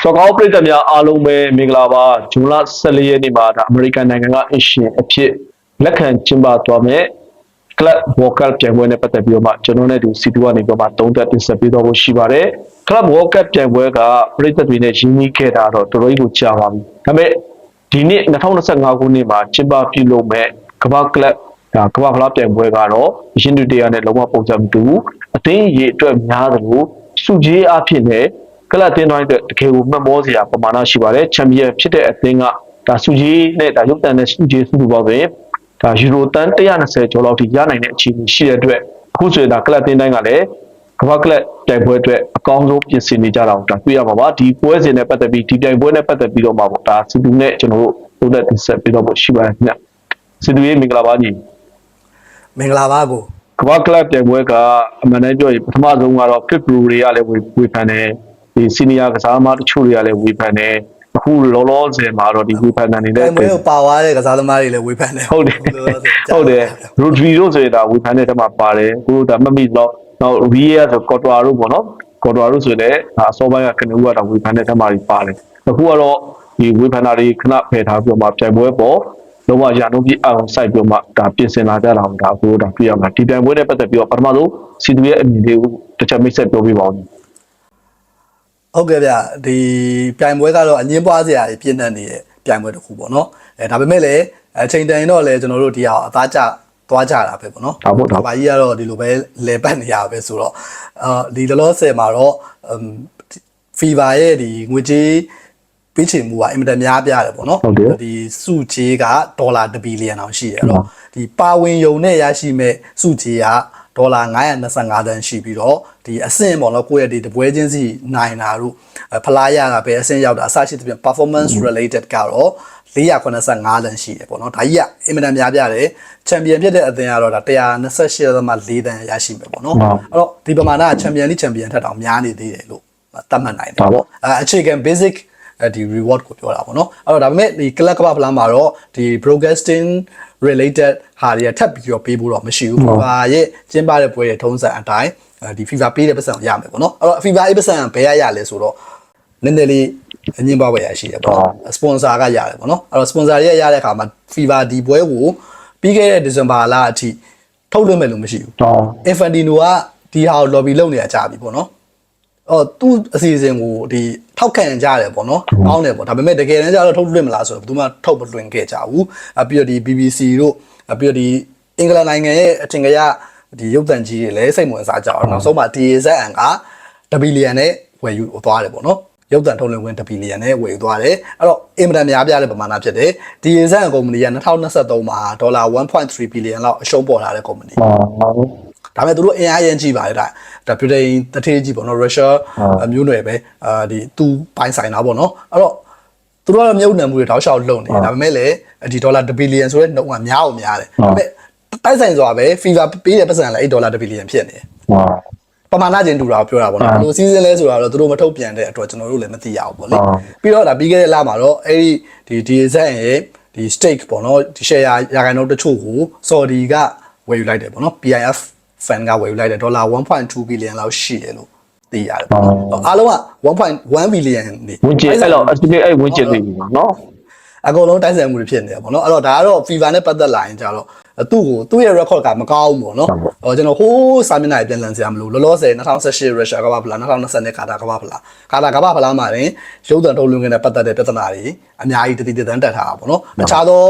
စောကောင်းပြည်သက်များအားလုံးပဲမင်္ဂလာပါဂျွန်လ14ရက်နေ့မှာဒါအမေရိကန်နိုင်ငံကအရှင်အဖြစ်လက်ခံကျင်းပသွားမယ် Club World Cup ပြိုင်ပွဲနဲ့ပတ်သက်ပြီးတော့မှကျွန်တော်နဲ့ဒီစီတူကနေပြီးတော့မှသုံးသပ်တင်ဆက်ပေးသွားဖို့ရှိပါတယ် Club World Cup ပြိုင်ပွဲကပြည်သက်တွေနဲ့ရင်းနှီးခဲ့တာတော့တော်တော်ကြီးကိုကြာပါပြီဒါပေမဲ့ဒီနှစ်2025ခုနှစ်မှာကျင်းပပြုလုပ်မဲ့ကမ္ဘာကလပ်ဒါကမ္ဘာဖလားပြိုင်ပွဲကတော့ရင်းနှီးတရားနဲ့လုံးဝပုံစံမတူဘူးအသင်းရေအတွက်များသလိုစုကြီးအဖြစ်နဲ့ ကလပ်တင်းတိုင်းအတွက်တကယ်ကိုမှတ်မောစရာပမာဏရှိပါတယ်ချန်ပီယံဖြစ်တဲ့အသင်းကဒါစုကြီးနဲ့ဒါရုပ်တံနဲ့စုကြီးစုစုပေါင်းပဲဒါယူရိုတန်120ကျော်လောက်ထိရနိုင်တဲ့အခြေအနေရှိတဲ့အတွက်အခုဆိုရင်ဒါကလပ်တင်းတိုင်းကလည်းကမ္ဘာကလပ်ပြိုင်ပွဲအတွက်အကောင်းဆုံးပြင်ဆင်နေကြတာကိုဒါတွေ့ရမှာပါဒီပွဲစဉ်နဲ့ပတ်သက်ပြီးဒီပြိုင်ပွဲနဲ့ပတ်သက်ပြီးတော့မှပေါ့ဒါစီတူနဲ့ကျွန်တော်တို့သုံးသက်တင်ဆက်ပြီးတော့ဖို့ရှိပါတယ်ခင်ဗျစီတူရေးမင်္ဂလာပါညီမင်္ဂလာပါကိုကမ္ဘာကလပ်ပြိုင်ပွဲကအမှန်တမ်းပြောရင်ပထမဆုံးကတော့ Fit Pro တွေကလည်းဝေဝေဖန်တယ် ဒီစီနီယာကစားသမားတချို့တွေကလည်းဝေဖန်တယ်အခုလောလောဆယ်မှာတော့ဒီဝေဖန်တဲ့နေတဲ့တိုင်ပွဲကိုပါသွားတဲ့ကစားသမားတွေလည်းဝေဖန်တယ်ဟုတ်တယ်ဟုတ်တယ် Rodri တို့ဆိုရင်ဒါဝေဖန်တဲ့တက်မှာပါတယ်ကိုတို့ဒါမှတ်မိတော့နောက် VAR ဆို Courtois တို့ပေါ့နော် Courtois တို့ဆိုလည်းဒါအစောပိုင်းကကနဦးကတော့ဝေဖန်တဲ့တက်မှာပါတယ်အခုကတော့ဒီဝေဖန်တာတွေခဏဖယ်ထားပြီးတော့မှပြိုင်ပွဲပေါ်လုံးဝရာနှုန်းပြည့်အောင်စိုက်ပြီးတော့မှဒါပြင်ဆင်လာကြတာကိုဒါကိုဒါတွေ့ရမှာဒီပြိုင်ပွဲနဲ့ပတ်သက်ပြီးတော့ပထမဆုံးစီတူရဲ့အမြင်လေးကိုတစ်ချက်မိတ်ဆက်ပြောပြပါဦး ဟုတ်ကဲ့ဗျဒီပြိုင်ပွဲကတော့အငင်းပွားစရာတွေပြည့်နှက်နေတဲ့ပြိုင်ပွဲတစ်ခုပေါ့နော်အဲဒါပေမဲ့လည်းအချိန်တန်ရင်တော့လည်းကျွန်တော်တို့ဒီဟာအသားကျသွားကြတာပဲပေါ့နော်ဒါပေါ့ဒါဘာကြီးကတော့ဒီလိုပဲလဲပတ်နေရပဲဆိုတော့အာဒီလောလောဆယ်မှာတော့ဖီဗာရဲ့ဒီငွေကြေးပေးချေမှုကအင်မတန်များပြားတယ်ပေါ့နော်ဟုတ်တယ်ဒီစုချေးကဒေါ်လာ1ဘီလီယံအောင်ရှိတယ်အဲ့တော့ဒီပါဝင်ယုံနဲ့ရရှိမဲ့စုချေးက ဒေါ်လာ925တန်းရှိပြီးတော့ဒီအဆင့်ပေါ့နော်ကိုယ့်ရဲ့ဒီတပွဲချင်းစီနိုင်တာတို့အဲဖလားရကပဲအဆင့်ရောက်တာအစရှိသဖြင့် performance related ကတော့485တန်းရှိတယ်ပေါ့နော်ဒါကြီးကအင်မတန်များပြားတယ်ချန်ပီယံဖြစ်တဲ့အသင်းကတော့ဒါ128.4တန်းရရှိမယ်ပေါ့နော်ဟုတ်အဲ့တော့ဒီပမာဏကချန်ပီယံလိချန်ပီယံထက်တောင်များနေသေးတယ်လို့သတ်မှတ်နိုင်တယ်ဒါပေါ့အဲအခြေခံ basic အဲဒီ reward ကိုပြောတာပေါ့နော်အဲ့တော့ဒါပေမဲ့ဒီ club ကပ္ပဖလားမှာတော့ဒီ broadcasting related ဟာတွေကထပ်ပြီးတော့ပေးဖို့တော့မရှိဘူး FIFA ရဲ့ကျင်းပတဲ့ပွဲရဲ့ထုံးစံအတိုင်းအဲဒီ FIFA ပေးတဲ့ပတ်စံကိုရမယ်ပေါ့နော်အဲ့တော့ FIFA ရဲ့ပတ်စံကဘယ်ရရလဲဆိုတော့နည်းနည်းလေးအငင်းပွားပဲရရှိတယ်ပေါ့နော် sponsor ကရတယ်ပေါ့နော်အဲ့တော့ sponsor ရဲ့ရတဲ့အခါမှာ FIFA ဒီပွဲကိုပြီးခဲ့တဲ့ December လအထိထုတ်လွှင့်မယ်လို့မရှိဘူးတော့ Infantino ကဒီဟာကို lobby လုပ်နေတာကြာပြီပေါ့နော်။အော်သူ့အစီအစဉ်ကိုဒီ ထောက်ခံကြရတယ်ပေါ့နော်။ကောင်းတယ်ပေါ့။ဒါပေမဲ့တကယ်တမ်းကျတော့ထုတ်လွှင့်မလားဆိုတော့ဘယ်သူမှထုတ်မလွှင့်ခဲ့ကြဘူး။အပြီးတော့ဒီ BBC တို့အပြီးတော့ဒီအင်္ဂလန်နိုင်ငံရဲ့အထင်ကရဒီရုပ်သံကြီးတွေလည်းစိတ်ဝင်စားကြအောင်နောက်ဆုံးမှာ DAZN ကတဘီလီယံနဲ့ဝယ်ယူသွားတယ်ပေါ့နော်။ရုပ်သံထုတ်လွှင့်ခွင့်တဘီလီယံနဲ့ဝယ်ယူသွားတယ်။အဲ့တော့အင်မတန်များပြားတဲ့ပမာဏဖြစ်တယ်။ DAZN ကုမ္ပဏီက2023မှာဒေါ်လာ1.3ဘီလီယံလောက်အရှုံးပေါ်လာတဲ့ကုမ္ပဏီဟော ဒါပေမဲ့သူတို့အင်အားရန်ကြီးပါတယ်ဒါဒါဗြိတိန်တထေးကြီးပေါ့နော်ရုရှားအမျိုးနွယ်ပဲအာဒီသူပိုင်းဆိုင်တာပေါ့နော်အဲ့တော့သူတို့ကမြုပ်နှံမှုတွေတောက်လျှောက်လုံနေတယ်ဒါပေမဲ့လည်းဒီဒေါ်လာ1ဘီလီယံဆိုတဲ့နှုန်းကများအောင်များတယ်ဒါပေမဲ့တိုက်ဆိုင်စွာပဲ FIFA ပေးတဲ့ပတ်စံလည်း8ဒေါ်လာ1ဘီလီယံဖြစ်နေတယ်ဟောပမာဏချင်းတူတာကိုပြောတာပေါ့နော်ဘယ်လိုစီးစင်းလဲဆိုတာတော့သူတို့မထုတ်ပြန်တဲ့အတွက်ကျွန်တော်တို့လည်းမသိရဘူးပေါ့လေဟုတ်ပြီးတော့ဒါပြီးခဲ့တဲ့လမှာတော့အဲ့ဒီဒီ DSN ရဲ့ဒီ stake ပေါ့နော်ဒီ share ရာခိုင်နှုန်းတချို့ကို Saudi ကဝယ်ယူလိုက်တယ်ပေါ့နော် PIF fan ကဝယ်ယူလိုက်တယ်ဒေါ်လာ1.2 billion လောက်ရှိတယ်လို့သိရတယ်ပေါ့နော်အားလုံးက1.1 billion နေဝင်ကျအဲ့တော့အစအဲ့ဝင်ကျနေပြီနော်အကုန်လုံးတိုက်ဆိုင်မှုတွေဖြစ်နေတယ်ပေါ့နော်အဲ့တော့ဒါကတော့ FIFA နဲ့ပတ်သက်လာရင်ကြတော့ သူ့ကိုသူ့ရဲ့ record ကမကောင်းဘူးပေါ့နော်ဟောကျွန်တော်ဟိုးစာမျက်နှာပြန်လည်စရာမလိုလောလောဆယ်2018 Russia ကမ္ဘာဖလား2020ကာတာကမ္ဘာဖလားကာတာကမ္ဘာဖလားမှာတင်ရုပ်သံထုတ်လွှင့်နေတဲ့ပတ်သက်တဲ့ပြဿနာတွေအများကြီးတတိတသန်းတက်ထားတာပေါ့နော်အခြားသော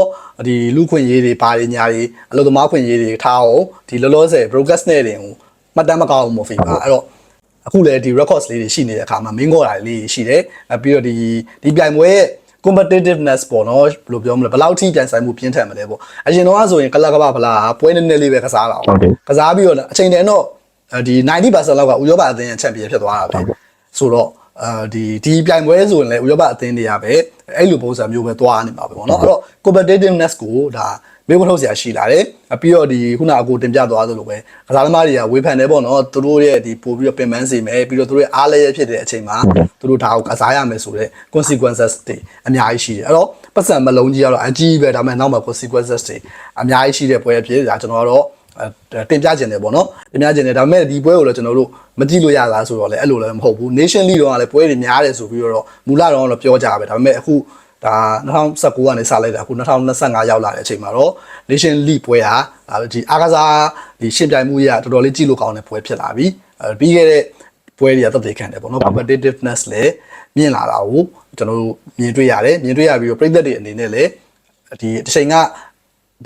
ဒီလူခွင့်ရေးတွေဘာတွေညာတွေအလုပ်သမားခွင့်ရေးတွေထားအောင်ဒီလောလောဆယ် broadcast နဲ့တင်ဟိုမှတ်တမ်းမကောင်းဘူးမို့ FIFA အဲ့တော့အခုလည်းဒီ records လေးတွေရှိနေတဲ့အခါမှာမင်းကောတာလေးတွေရှိတယ်အဲပြီးတော့ဒီဒီပြိုင်ပွဲရဲ့ competitiveness ပေါ့နော်ဘယ်လိုပြောမလဲဘယ်လောက်ထိပြိုင်ဆိုင်မှုပြင်းထန်မလဲပေါ့အရင်တော့ဆိုရင်ကလပ်ကပဖလားပွဲနည်းနည်းလေးပဲကစားတာဟုတ်တယ်ကစားပြီးတော့အချိန်တန်တော့ဒီ90%လောက်ကဥရောပအသင်းရဲ့ချန်ပီယံဖြစ်သွားတာပဲဆိုတော့အဲဒီဒီပြိုင်ပွဲဆိုရင်လည်းဥရောပအသင်းတွေကပဲအဲ့လိုပုံစံမျိုးပဲသွားနေမှာပဲပေါ့နော်အဲ့တော့ competitiveness ကိုဒါ မေးခွန်းထုတ်စရာရှိလာတယ်အပြီးတော့ဒီခုနအကိုတင်ပြသွားသလိုပဲကစားသမားတွေကဝေဖန်တယ်ပေါ့နော်သူတို့ရဲ့ဒီပို့ပြီးတော့ပင်ပန်းစီမယ်ပြီးတော့သူတို့ရဲ့အားလည်းရဖြစ်တဲ့အချိန်မှာသူတို့ဒါကိုကစားရမယ်ဆိုတော့ consequences တွေအများကြီးရှိတယ်အဲ့တော့ပတ်စံမလုံးကြီးကတော့အကြီးပဲဒါပေမဲ့နောက်မှာ consequences တွေအများကြီးရှိတဲ့ပွဲဖြစ်ဒါကျွန်တော်ကတော့အဲတင်ပြခြင်းတယ်ပေါ့နော်တင်ပြခြင်းတယ်ဒါပေမဲ့ဒီပွဲကိုလည်းကျွန်တော်တို့မကြည့်လို့ရလားဆိုတော့လည်းအဲ့လိုလည်းမဟုတ်ဘူး nation league တော့ကလည်းပွဲတွေများတယ်ဆိုပြီးတော့မူလတော့တော့ပြောကြပဲဒါပေမဲ့အခု ဒါ2019ကနေစလိုက်တာအခု2025ရောက်လာတဲ့အချိန်မှာတော့ Nation League ပွဲဟာဒီအားကစားဒီရှင်ပြိုင်မှုရတော်တော်လေးကြည့်လို့ကောင်းတဲ့ပွဲဖြစ်လာပြီအဲပြီးခဲ့တဲ့ပွဲတွေကသက်သေခံတယ်ပေါ့နော် competitiveness လည်းမြင့်လာတာကိုကျွန်တော်တို့မြင်တွေ့ရတယ်မြင်တွေ့ရပြီးတော့ပြည်သက်တွေအနေနဲ့လည်းဒီတစ်ချိန်က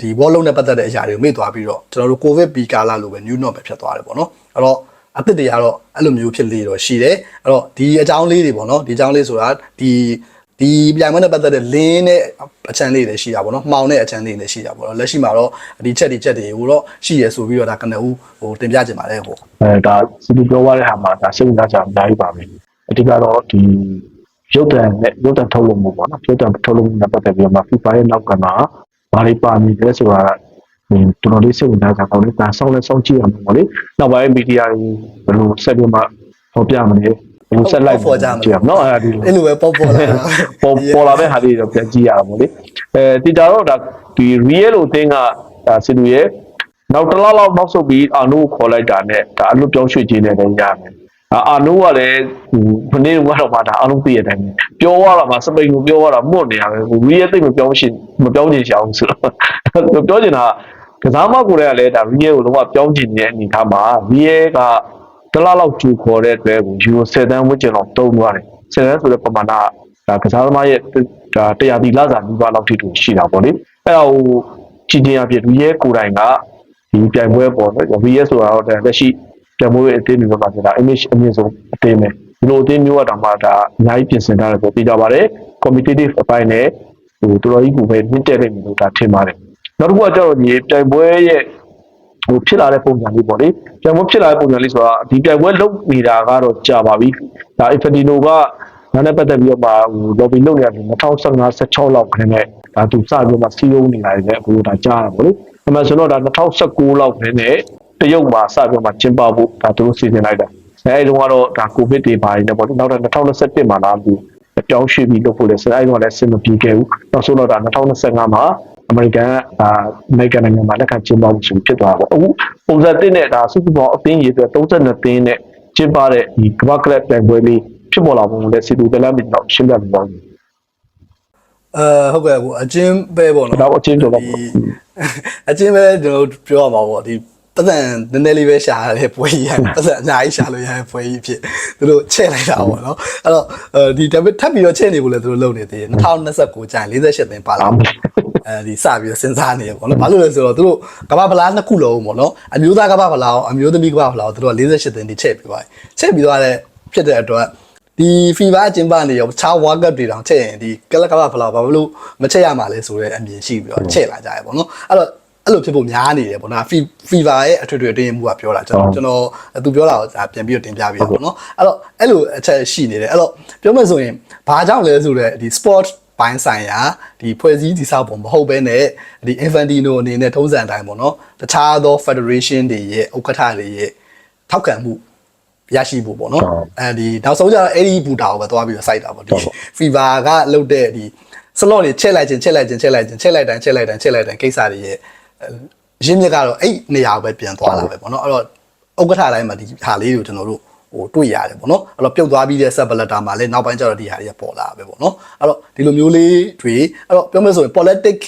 ဒီဘောလုံးနဲ့ပတ်သက်တဲ့အရာတွေကိုမေ့သွားပြီးတော့ကျွန်တော်တို့ covid ဘီကာလာလိုပဲ new norm ပဲဖြစ်သွားတယ်ပေါ့နော်အဲ့တော့အသစ်တွေကတော့အဲ့လိုမျိုးဖြစ်လေတော့ရှိတယ်အဲ့တော့ဒီအကြောင်းလေးတွေပေါ့နော်ဒီအကြောင်းလေးဆိုတာဒီ ဒီပြိုင်ပွဲနဲ့ပတ်သက်တဲ့လင်းနဲ့အချမ်းလေးတွေရှိတာပေါ့နော်မှောင်တဲ့အချမ်းလေးတွေရှိတာပေါ့နော်လက်ရှိမှာတော့ဒီချက်ဒီချက်တွေကိုတော့ရှိရဆိုပြီးတော့ဒါကနဦးဟိုတင်ပြချင်ပါတယ်ဟိုအဲဒါစီတူပြောရတဲ့ဟာမှာဒါစိတ်ဝင်စားကြအများကြီးပါပဲအဓိကတော့ဒီရုပ်တံနဲ့ရုပ်တံထုတ်လို့မှုပေါ့နော်ရုပ်တံထုတ်လို့မှုနဲ့ပတ်သက်ပြီးတော့ FIFA ရဲ့နောက်ကမှာဘာတွေပါနေလဲဆိုတာဒီတော်တော်လေးစိတ်ဝင်စားကြတော့လေဒါဆောင်းလဲဆောင်းကြည့်ရမှာပေါ့လေနောက်ပိုင်းမီဒီယာတွေဘယ်လိုဆက်ပြီးမှဟောပြမလဲ ဘယ်လိုဆက်လိုက်ပေါ်ကြမှာကြည့်ရမနော်အဲဒီလိုအဲ့လိုပဲပေါ်ပေါ်လာတာပေါ်ပေါ်လာတဲ့ဟာလေးတော့ပြန်ကြည့်ရအောင်ပေါ့လေအဲတီတာတော့ဒါဒီ real လို့အသင်းကဒါစီလူရဲ့နောက်တစ်လောက်လောက်နောက်ဆုတ်ပြီးအာနိုကိုခေါ်လိုက်တာနဲ့ဒါအလွတ်ပြောင်းရွှေ့ခြင်းနဲ့လည်းရမယ်အာအာနိုကလည်းဟိုမနေ့ကတော့မှဒါအလုံးသိရတဲ့အတိုင်းပဲပြောရတာမှစပိန်ကိုပြောရတာမှုတ်နေရပဲဟို real သိမပြောင်းရှင်မပြောင်းချင်ချအောင်ဆိုတော့ပြောချင်တာကစားမကိုယ်ကလည်းဒါ real ကိုလုံးဝပြောင်းချင်နေတဲ့အနေအထားမှာ real က တစ်လားလောက်ကျူခေါ်တဲ့အတွက်ကိုယူ7တန်းဝန်းကျင်လောက်တုံးသွားတယ်7တန်းဆိုတဲ့ပမာဏကဒါကစားသမားရဲ့ဒါတရားဒီလစာမိဘလောက်ထိတူရှိတာပေါ့လေအဲ့ဒါကိုကြည်တင်အဖြစ်ရီရဲကိုယ်တိုင်ကဒီပြိုင်ပွဲပေါ့နော်ရီရဲဆိုတာတော့လက်ရှိပြိုင်ပွဲရဲ့အသင်းတွေမှာဆိုတာ image အမြင့်ဆုံးအသင်းပဲဒီလိုအသင်းမျိုးကတော့မှဒါအများကြီးပြင်ဆင်ထားတယ်ဆိုပြီးကြပါတယ် competitive အပိုင်းနဲ့ဟိုတော်တော်ကြီးကိုပဲမြင့်တက်နေတယ်လို့ဒါထင်ပါတယ်နောက်တစ်ခုကကျတော့ဒီပြိုင်ပွဲရဲ့ ဟိုဖြစ်လာတဲ့ပုံစံလေးပေါ့လေပြိုင်ပွဲဖြစ်လာတဲ့ပုံစံလေးဆိုတာဒီပြိုင်ပွဲလုပ်နေတာကတော့ကြာပါပြီဒါ Infantino ကနာနဲ့ပတ်သက်ပြီးတော့မှဟို lobby လုပ်နေရတယ်2015 16လောက်ခင်းနဲ့ဒါသူစပြီးမှစီးရုံးနေတာလေအခုဒါကြားရပါလို့အမှန်ဆိုတော့ဒါ2019လောက်ခင်းနဲ့တရုတ်မှာစပြီးမှကျင်းပဖို့ဒါသူတို့စီစဉ်လိုက်တာအဲဒီတော့ကတော့ဒါကိုဗစ်တွေပါနေတယ်ပေါ့နောက်တော့2021မှာလာပြီးအပြောင်းရွှေ့ပြီးလုပ်ဖို့လဲဆိုအဲဒီတော့လည်းစင်မပြေခဲ့ဘူးနောက်ဆုံးတော့ဒါ2025မှာ အမေရိကန်ကဒါအမေရိကန်နိုင်ငံမှာလက်ခံကျင်းပဖို့ဆိုဖြစ်သွားတာပေါ့အခုပုံစံတစ်နဲ့ဒါစုစုပေါင်းအသင်းရေအတွက်32သင်းနဲ့ကျင်းပတဲ့ဒီကမ္ဘာကလပ်ပြိုင်ပွဲလေးဖြစ်ပေါ်လာပုံကိုလည်းစီတူတလမ်းပြီးတော့ရှင်းပြပြီးပါပြီအဲဟုတ်ကဲ့ဟိုအချင်းပဲပေါ့နော်ဒါတော့အချင်းဆိုတော့ပေါ့ဒီအချင်းပဲကျွန်တော်တို့ပြောရမှာပေါ့ဒီပတ်စံနည်းနည်းလေးပဲရှာရတဲ့ပွဲကြီးရပတ်စံအများကြီးရှာလို့ရတဲ့ပွဲကြီးဖြစ်သူတို့ချဲ့လိုက်တာပေါ့နော်အဲ့တော့အဲဒီဒါပေမဲ့ထပ်ပြီးတော့ချဲ့နေဖို့လည်းသူတို့လုပ်နေသေးတယ်2029ကျရင်48သိန်းပါလာမယ် အဲဒီစပြီးတော့စဉ်းစားနေရပေါ့နော်ဘာလို့လဲဆိုတော့သူတို့ကမ္ဘာဖလားနှစ်ခုလုံးပေါ့နော်အမျိုးသားကမ္ဘာဖလားအမျိုးသမီးကမ္ဘာဖလားကိုသူတို့က48သိန်းတိချဲ့ပြီးသွားတယ်ချဲ့ပြီးသွားတဲ့ဖြစ်တဲ့အတွက်ဒီ FIFA အကျင်းပနေရောခြား World Cup တွေတောင်ချက်ရင်ဒီကလပ်ကမ္ဘာဖလားဘာလို့မချက်ရမှာလဲဆိုတဲ့အမြင်ရှိပြီးတော့ချက်လာကြရပေါ့နော်အဲ့တော့အဲ့လိုဖြစ်ဖို့များနေတယ်ပေါ့နော် FIFA ရဲ့အထွေထွေတင်းမှုကပြောတာကျွန်တော်ကျွန်တော်သူပြောတာကိုဒါပြန်ပြီးတော့တင်ပြပြရပေါ့နော်အဲ့တော့အဲ့လိုအချက်ရှိနေတယ်အဲ့တော့ပြောမှဆိုရင်ဘာကြောင့်လဲဆိုတော့ဒီ sport ပိုင်းဆိုင်ရာဒီဖွဲ့စည်းတည်ဆောက်ပုံမဟုတ်ဘဲနဲ့ဒီ Infantino အနေနဲ့ထုံးစံအတိုင်းပေါ့နော်တခြားသော federation တွေရဲ့ဥက္ကဋ္ဌတွေရဲ့ထောက်ခံမှုရရှိဖို့ပေါ့နော်အဲဒီနောက်ဆုံးကျတော့အဲ့ဒီဘူတာကိုပဲသွားပြီးတော့စိုက်တာပေါ့ဒီ FIFA ကလုတ်တဲ့ဒီ slot တွေချက်လိုက်ခြင်းချက်လိုက်ခြင်းချက်လိုက်ခြင်းချက်လိုက်တိုင်းချက်လိုက်တိုင်းချက်လိုက်တိုင်းကိစ္စတွေရဲ့ရင်းမြစ်ကတော့အဲ့နေရာကိုပဲပြန်သွားလာပဲပေါ့နော်အဲ့တော့ဥက္ကဋ္ဌတိုင်းမှာဒီဟာလေးတွေကိုကျွန်တော်တို့ ဟိုတွေ့ရတယ်ပေါ့နော်အဲ့တော့ပြုတ်သွားပြီးတဲ့ set letter မှာလည်းနောက်ပိုင်းကျတော့ဒီဟာတွေကပေါ်လာပဲပေါ့နော်အဲ့တော့ဒီလိုမျိုးလေးတွေအဲ့တော့ပြောမယ်ဆိုရင် politics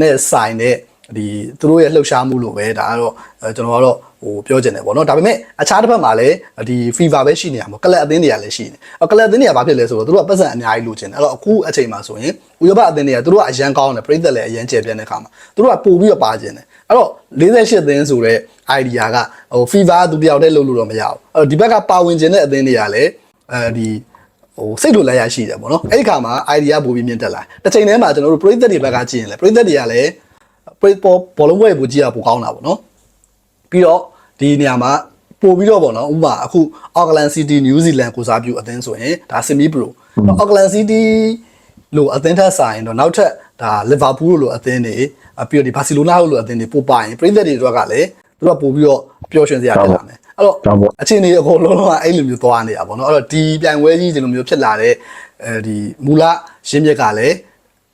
နဲ့ဆိုင်တဲ့ဒီသူတို့ရဲ့လှုပ်ရှားမှုလို့ပဲဒါကတော့အဲကျွန်တော်ကတော့ဟိုပြောချင်တယ်ပေါ့နော်ဒါပေမဲ့အခြားတစ်ဖက်မှာလည်းဒီ fever ပဲရှိနေရမှာကလပ်အသင်းတွေကလည်းရှိနေအော်ကလပ်အသင်းတွေကဘာဖြစ်လဲဆိုတော့သူတို့ကပတ်စံအများကြီးလိုချင်တယ်အဲ့တော့အခုအချိန်မှာဆိုရင်ဥရောပအသင်းတွေကသူတို့ကအရန်ကောင်းတယ်ပြည်သက်လည်းအရန်ကျေပြန့်တဲ့ခါမှာသူတို့ကပို့ပြီးတော့ပါခြင်းတယ် အဲ့တော့48သင်းဆိုတဲ့ idea ကဟို fever သူတယောက်တည်းလုပ်လို့တော့မရဘူးအဲ့တော့ဒီဘက်ကပါဝင်ခြင်းတဲ့အသင်းတွေကလည်းအဲဒီဟိုစိတ်လိုလိုက်ရရှိတယ်ပေါ့နော်အဲ့ဒီခါမှာ idea ပို့ပြီးမြင့်တက်လာတစ်ချိန်တည်းမှာကျွန်တော်တို့ပြည်သက်တွေဘက်ကကြည့်ရင်လည်းပြည်သက်တွေကလည်းပြည်ပေါ်ဘောလုံးပွဲကိုကြည့်ရပိုကောင်းတာပေါ့နော်ပြီးတော့ဒီနေရာမှာပို့ပြီးတော့ပေါ့နော်ဥပမာအခု Auckland City New Zealand ကိုစားပြုအသင်းဆိုရင်ဒါ Semi Pro Auckland City လို့အသင်းထက်ဆိုင်တော့နောက်ထပ် ဒါ Liverpool လို့အသင်းတွေအပြီးတော့ဒီ Barcelona လို့အသင်းတွေပို့ပါရင်ပြည်သက်တွေတို့ကလည်းသူတို့ကပို့ပြီးတော့ပျော်ရွှင်စရာဖြစ်လာမယ်အဲ့တော့အချင်းတွေအကုန်လုံးလုံးကအဲ့လိုမျိုးသွားနေတာပေါ့နော်အဲ့တော့ဒီပြိုင်ပွဲကြီးဒီလိုမျိုးဖြစ်လာတဲ့အဲဒီမူလရင်းမြစ်ကလည်း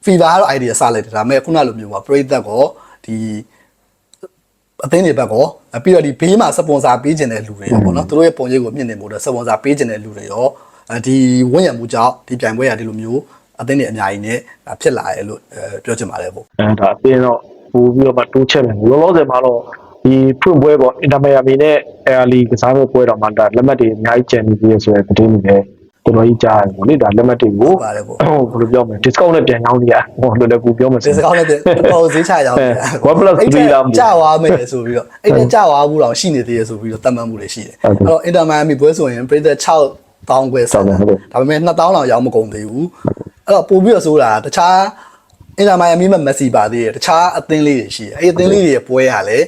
fever ကတော့ idea စလိုက်တယ်ဒါပေမဲ့ခုနလိုမျိုးပါပြည်သက်ကောဒီအသင်းတွေဘက်ကောအပြီးတော့ဒီဘေးမှာစပွန်ဆာပေးခြင်းတဲ့လူတွေရောပေါ့နော်သူတို့ရဲ့ပုံရိပ်ကိုမြင့်နေမှုတော့စပွန်ဆာပေးခြင်းတဲ့လူတွေရောအဲဒီဝင့်ရမှုကြောင့်ဒီပြိုင်ပွဲရဒီလိုမျိုး အသင်းတွေအများကြီးနဲ့ဖြစ်လာတယ်လို့ပြောချင်ပါတယ်ပေါ့အဲဒါအတင်းတော့ပို့ပြီးတော့မှတိုးချက်မယ်လောလောဆယ်မှာတော့ဒီဖွင့်ပွဲပေါ့အင်တာမီယာမီနဲ့အဲလီကစားမဲ့ပွဲတော်မှာဒါလက်မှတ်တွေအများကြီးကျန်နေပြီဆိုတဲ့သတင်းတွေလည်းတော်တော်ကြီးကြားရတယ်ပေါ့လေဒါလက်မှတ်တွေကိုပါတယ်ပေါ့ဟိုဘယ်လိုပြောမလဲ discount နဲ့ပြန်ရောင်းနေရဟိုလွယ်လွယ်ကူပြောမယ်ဒီစကောင်းနဲ့တော်ဈေးချရအောင် One plus three လားမသိဘူးကြာသွားမယ်ဆိုပြီးတော့အဲ့ဒါကြာသွားဘူးတော့ရှိနေသေးရဆိုပြီးတော့တတ်မှတ်မှုတွေရှိတယ်အဲ့တော့အင်တာမန်မီပွဲဆိုရင်ပြည်သက်6 တောင်းခွဲဆက်တယ်ဒါပေမဲ့2000လောက်ရောင်းမကုန်သေးဘူးအဲ့တော့ပို့ပြီးတော့ဆိုတာတခြားအင်တာမန်မီမက်ဆီပါသေးတယ်တခြားအသင်းလေးတွေရှိတယ်အဲ့အသင်းလေးတွေရဲ့ပွဲရလဲ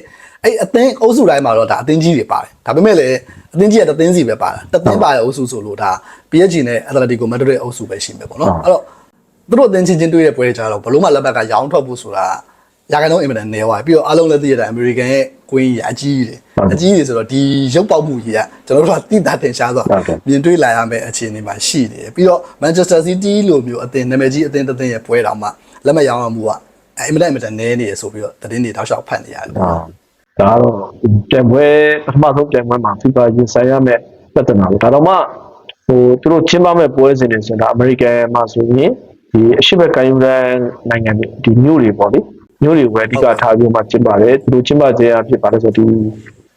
အဲ့အသင်းအုပ်စုတိုင်းမှာတော့ဒါအသင်းကြီးတွေပါတယ်ဒါပေမဲ့လည်းအသင်းကြီးကတသင်းစီပဲပါတာတသင်းပါတဲ့အုပ်စုဆိုလို့ဒါ PSG နဲ့ Atletico Madrid အုပ်စုပဲရှိမယ်ပေါ့နော်အဲ့တော့သူတို့အသင်းချင်းချင်းတွေ့တဲ့ပွဲတွေကြတော့ဘလို့မှလက်ဘက်ကရောင်းထွက်ဖို့ဆိုတာရာခိုင်နှုန်းအင်မတန်နည်းသွားပြီပြီးတော့အားလုံးလည်းသိရတဲ့အမေရိကန်ရဲ့ ကွင်းကြီးအကြီးကြီးတွေအကြီးကြီးတွေဆိုတော့ဒီရုပ်ပေါက်မှုကြီးကကျွန်တော်တို့ကတိတာတင်ရှားသွားမြင်တွေ့လာရမယ့်အခြေအနေမှာရှိနေတယ်ပြီးတော့ Manchester City လိုမျိုးအသင်းနာမည်ကြီးအသင်းတစ်သင်းရဲ့ပွဲတော်မှာလက်မရောင်းရမှုကအင်မတန်အင်မတန်နည်းနေရဆိုပြီးတော့သတင်းတွေတောက်လျှောက်ဖတ်နေရတယ်ပေါ့ဒါကတော့ပြန်ပွဲပထမဆုံးပြန်ပွဲမှာ FIFA ရင်ဆိုင်ရမယ့်ပြဿနာပေါ့ဒါတော့မှဟိုသူတို့ချင်းပမဲ့ပွဲစဉ်တွေဆိုတာအမေရိကန်မှာဆိုရင်ဒီအရှိဘက်ကိုင်းရန်နိုင်ငံတွေဒီမြို့တွေပေါ့လေ မြို့တွေပဲအဓိကထားပြီးမှကျင်းပါတယ်သူတို့ကျင်းပခြင်းအဖြစ်ပါလဲဆိုဒီ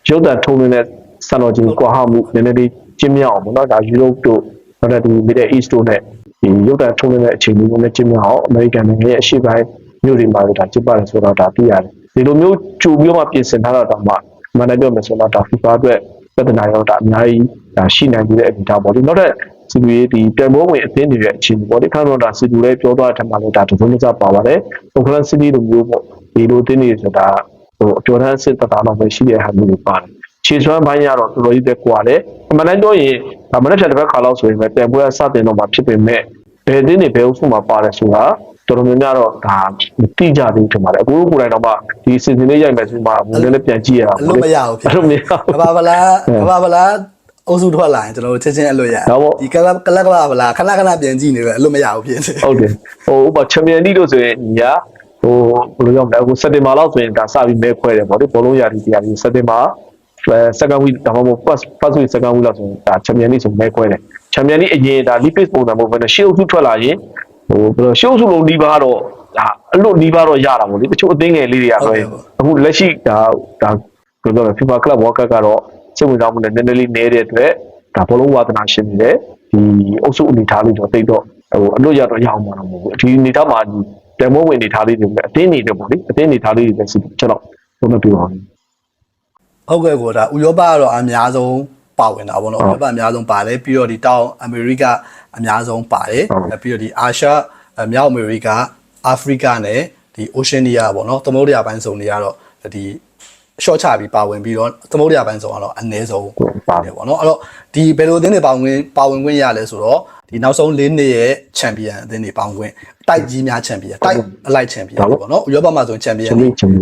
ရုပ်တံထုံးနေတဲ့ဆန်တော်ကြီးကွာဟမှုနည်းနည်းလေးကျင်းမြောက်အောင်ပေါ့နော်ဒါယူရိုပတို့နောက်တဲ့ဒီ Middle East တို့နဲ့ဒီရုပ်တံထုံးနေတဲ့အခြေအနေမျိုးနဲ့ကျင်းမြောက်အောင်အမေရိကန်နိုင်ငံရဲ့အရှိပိုင်းမြို့တွေမှာဒါကျင်းပါတယ်ဆိုတော့ဒါသိရတယ်ဒီလိုမျိုးကြိုပြီးတော့မှပြင်ဆင်ထားတာတော့မှမန်နေပြောမယ်ဆိုတော့ဒါ FIFA အတွက်ပြဿနာရောဒါအများကြီးဒါရှိနိုင်ပြီးတဲ့အနေအထားပေါ့ဒီနောက်တဲ့ စီလူရေးဒီပြန်ပွဲဝင်အသင်းတွေရဲ့အခြေအနေပေါ့ဒီခါတော့ဒါစီလူလေးပြောသွားတဲ့ထက်မှလည်းဒါသုံးမစပါပါတယ်။ Oakland City လိုမျိုးပေါ့ဒီလိုအသင်းတွေဆိုတာဟိုအကျော်တန်းစစ်တသားတော့ပဲရှိတဲ့ဟာမျိုးတွေပါတယ်။ခြေစွမ်းပိုင်းရတော့တော်တော်ကြီးပဲကွာတယ်။အမှန်တမ်းပြောရင်ဒါမနေ့ဖြတ်တစ်ပတ်ခါလောက်ဆိုရင်ပဲပြန်ပွဲစတင်တော့မှဖြစ်ပေမဲ့ဘယ်အသင်းတွေဘယ်အုပ်စုမှာပါတယ်ဆိုတာတော်တော်များများတော့ဒါမသိကြသေးဘူးထင်ပါတယ်အခုကိုယ်တိုင်တော့မှဒီစီစဉ်လေးရိုက်မယ်ဆိုမှဘယ်လိုလဲပြန်ကြည့်ရတာအလို့မရဘူးဖြစ်အဲ့လိုမရကဘာဗလားကဘာဗလား အုပ်စုထွက်လာရင်ကျွန်တော်တို့ချက်ချင်းအလို့ရဒီကလပ်ကလပ်ကဘာဗလားခဏခဏပြန်ကြည့်နေပဲအလို့မရဘူးဖြစ်နေဟုတ်တယ်ဟိုဥပချန်ပီယံလိလို့ဆိုရင်ညာဟိုဘယ်လိုပြောမလဲအခုစက်တင်ဘာလောက်ဆိုရင်ဒါစပြီးမဲခွဲတယ်ဗောလေဘောလုံးရာသီတရားကြီးစက်တင်ဘာအဲ second week ဒါမှမဟုတ် first first week second week လောက်ဆိုရင်ဒါချန်ပီယံလိဆိုမဲခွဲတယ်ချန်ပီယံလိအရင်ဒါ league phase ပုံစံမဟုတ်ဘဲနဲ့ရှေ့အုပ်စုထွက်လာရင်ဟိုဘယ်လိုရှေ့အုပ်စုလုံးဒီပါတော့ဒါအလွတ်ဒီပါတော့ရတာဗောလေတချို့အသင်းငယ်လေးတွေရဆိုရင်အခုလက်ရှိဒါဒါဘယ်လိုပြောလဲ FIFA Club World Cup ကတော့ စိတ်ဝင်စားမှုနဲ့နည်းနည်းလေးနည်းတဲ့အတွက်ဒါဘောလုံးဝါသနာရှင်တွေလည်းဒီအုပ်စုအနေထားလေးတော့တိတ်တော့ဟိုအလွတ်ရတော့ရအောင်မှာတော့မဟုတ်ဘူးဒီအနေထားမှာဒီတန်မိုးဝင်အနေထားလေးတွေလည်းအတင်းနေတယ်ပေါ့လေအတင်းအနေထားလေးတွေလည်းစစ်ချက်တော့ဘုံမပြောအောင်ဟုတ်ကဲ့ကိုဒါဥရောပကတော့အများဆုံးပါဝင်တာပေါ့နော်ဥရောပအများဆုံးပါတယ်ပြီးတော့ဒီတောင်အမေရိကအများဆုံးပါတယ်ပြီးတော့ဒီအာရှမြောက်အမေရိကအာဖရိကနဲ့ဒီ Oceania ပေါ့နော်သမုဒ္ဒရာပိုင်းစုံတွေကတော့ဒီ short ချပြီးပါဝင်ပြီးတော့သမုဒ္ဒရာပိုင်းစုံကတော့အနည်းဆုံးတယ်ပေါ့နော်အဲ့တော့ဒီဘယ်လိုအသင်းတွေပါဝင်ပါဝင်ခွင့်ရလဲဆိုတော့ဒီနောက်ဆုံး၄နှစ်ရဲ့ချန်ပီယံအသင်းတွေပါဝင်ခွင့်တိုက်ကြီးများချန်ပီယံတိုက်အလိုက်ချန်ပီယံပေါ့နော်ဥရောပမှာဆိုရင်ချန်ပီယံ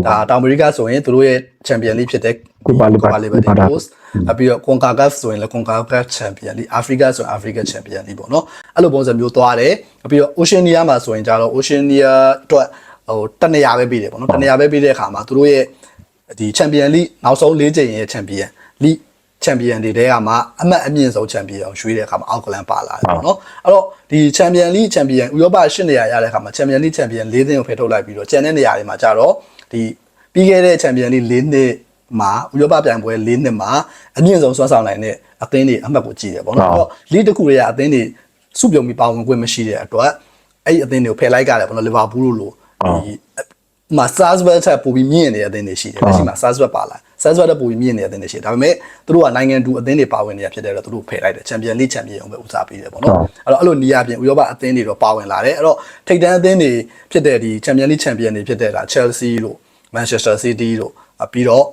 ဒါတောင်အမေရိကဆိုရင်သူတို့ရဲ့ချန်ပီယံလိဖြစ်တဲ့ Copa Libertadores အပြီးတော့ CONCACAF ဆိုရင်လည်း CONCACAF Champion League Africa ဆိုရင် Africa Champion League ပေါ့နော်အဲ့လိုပုံစံမျိုးသွားတယ်အပြီးတော့ Oceania မှာဆိုရင်ကြတော့ Oceania အတွက်ဟိုတနေရာပဲပြီးတယ်ပေါ့နော်တနေရာပဲပြီးတဲ့အခါမှာသူတို့ရဲ့ ဒီ Champion League နောက်ဆုံး၄ချိန်ရဲ့ Champion League ချန်ပီယံတွေတဲကမှအမှတ်အမြင့်ဆုံးချန်ပီယံကိုရွေးတဲ့အခါမှာအောက်ကလန်ပါလာတယ်ပေါ့နော်အဲ့တော့ဒီချန်ပီယံလိချန်ပီယံဥရောပ၈နေရာရတဲ့အခါမှာချန်ပီယံလိချန်ပီယံ၄သင်းကိုဖယ်ထုတ်လိုက်ပြီးတော့ကျန်တဲ့နေရာတွေမှာကြတော့ဒီပြီးခဲ့တဲ့ချန်ပီယံလိ၄နှစ်မှာဥရောပပြိုင်ပွဲ၄နှစ်မှာအမြင့်ဆုံးစွမ်းဆောင်နိုင်တဲ့အသင်းတွေအမှတ်ကိုကြည့်တယ်ပေါ့နော်အဲ့တော့လိတစ်ခုတွေကအသင်းတွေစုပြုံပြီးပါဝင်ခွင့်မရှိတဲ့အတွက်အဲ့ဒီအသင်းတွေကိုဖယ်လိုက်ကြတယ်ပေါ့နော်လီဗာပူးလို့လို့ဒီ မှာဆာစဘတ်ချက်ပိုပြီးမြင့်နေတဲ့အသင်းတွေရှိတယ်လက်ရှိမှာဆာစဘတ်ပါလာဆာစဘတ်တက်ပိုပြီးမြင့်နေတဲ့အသင်းတွေရှိတယ်ဒါပေမဲ့သူတို့ကနိုင်ငံတူအသင်းတွေပါဝင်နေတာဖြစ်တဲ့အတွက်သူတို့ဖယ်လိုက်တယ်ချန်ပီယံလိချန်ပီယံကိုပဲဦးစားပေးတယ်ပေါ့နော်အဲ့တော့အဲ့လိုနေရာပြင်ဥရောပအသင်းတွေတော့ပါဝင်လာတယ်အဲ့တော့ထိပ်တန်းအသင်းတွေဖြစ်တဲ့ဒီချန်ပီယံလိချန်ပီယံတွေဖြစ်တဲ့ဒါ Chelsea လို့ Manchester City လို့ပြီးတော့